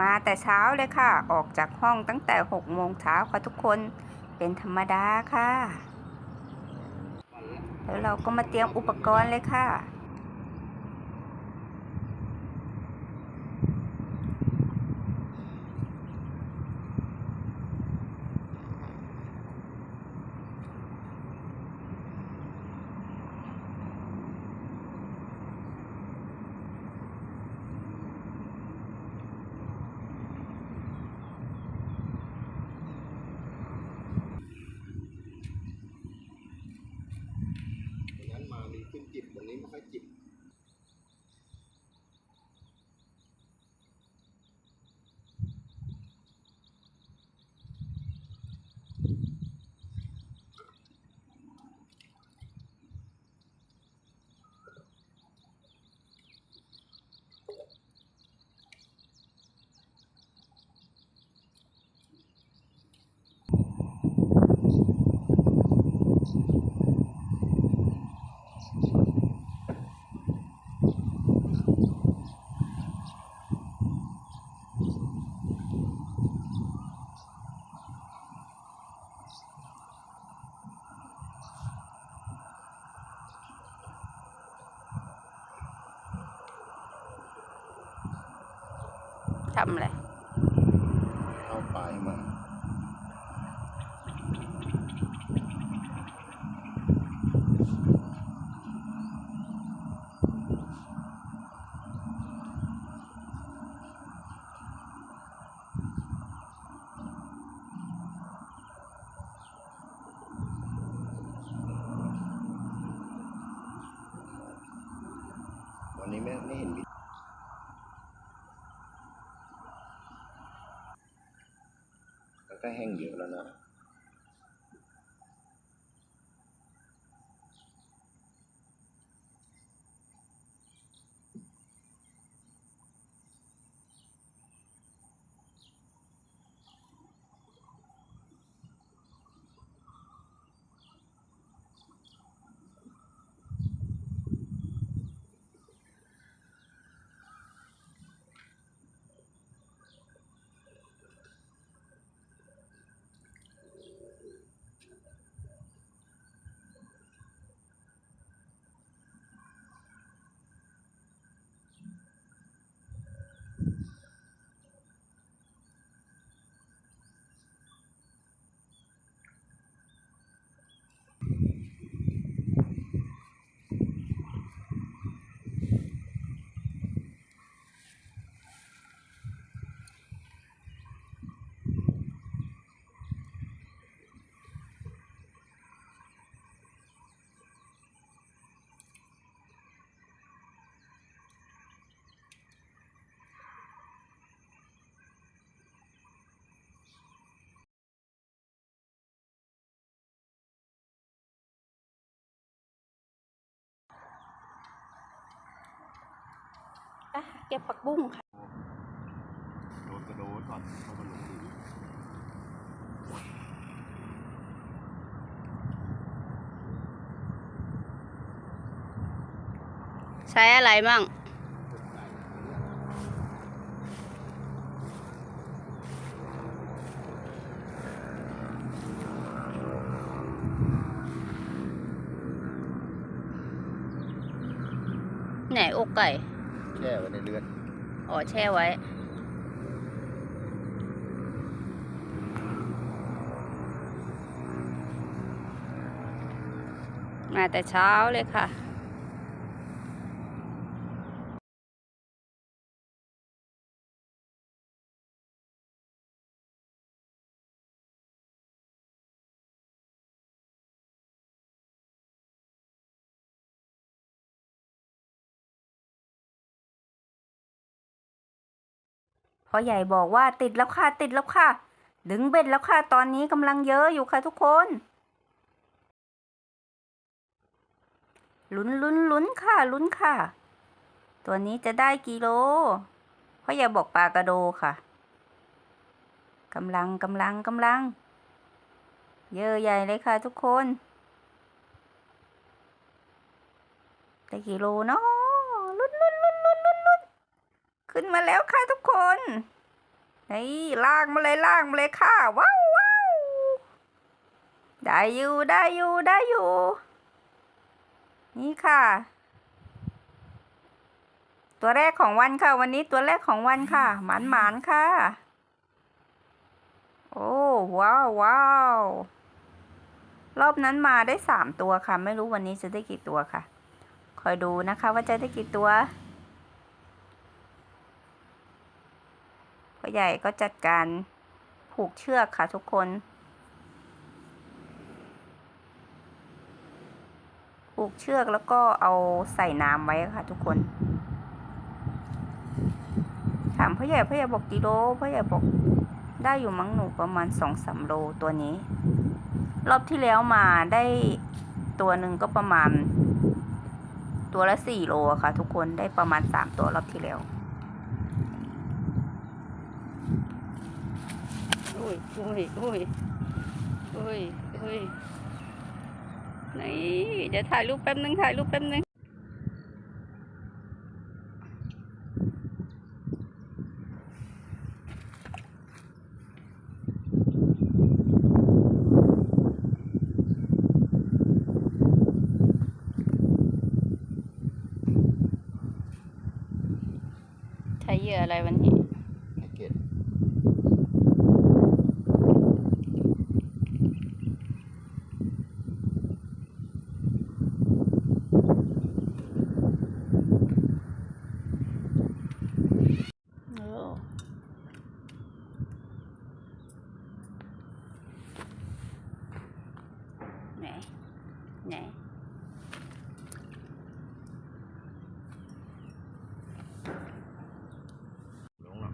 มาแต่เช้าเลยค่ะ ออกจากห้องตั้งแต่หกโมงเช้าค่ะทุกคน เป็นธรรมดาค่ะ แล้วเราก็มาเตรียมอุปกรณ์เลยค่ะ ทำอะไรเข้าปลายมาวันนี้ไม่ไม่เห็นมี ก็แห้งเย นะอะเก็บผักบุ้งค่ะ โดนกระโดดก่อนเข้ามาลงดูใช้อะไรมั่งไหนอกไก่ ช่ไว้ในเลือดอ๋อแช่ไว้ มาแต่เช้าเลยค่ะ พ่อใหญ่บอกว่าติดแล้วค่ะติดแล้วค่ะ ดึงเบ็ดแล้วค่ะตอนนี้กำลังเยอะอยู่ค่ะทุกคนลุ้นลุ้นลุ้นค่ะลุ้นค่ะ ตัวนี้จะได้กี่โลพ่อใหญ่บอกปลากระโดค่ะกำลังกำลังกำลัง เยอะใหญ่เลยค่ะทุกคนได้กี่โลเนาะ ขึ้นมาแล้วค่ะทุกคนนี่ล่ากมาเลยล่ากมาเลยค่ะว้าวว้าวได้อยู่ได้อยู่ได้อยู่ นี่ค่ะ ตัวแรกของวันค่ะ วันนี้ตัวแรกของวันค่ะ หมานหมานค่ะ โอ้ว้าวว้าวรอบนั้นมาได้สามตัวค่ะ ไม่รู้วันนี้จะได้กี่ตัวค่ะ คอยดูนะคะว่าจะได้กี่ตัวพ่อ ใหญ่ก็จัดการผูกเชือกค่ะทุกคน ผูกเชือกแล้วก็เอาใส่น้ำไว้ค่ะทุกคน ถามพ่อใหญ่พ่อใหญ่บอกกี่โลพ่อใหญ่บอกได้อยู่มั้งหนูประมาณสองสามโลตัวนี้ รอบที่แล้วมาได้ตัวหนึ่งก็ประมาณ ตัวละสี่โลค่ะทุกคนได้ประมาณสามตัวรอบที่แล้ว อ้ยโอ้ยโอ้ยอุ้ยอุ้ยนี่เดี๋ยวถ่ายรูปแป๊บนึงถ่ายรูปแป๊บนึงใช้เหยื่ออะไรวันนี้ ไอเกต โอ้ไหน ไหนลงหนั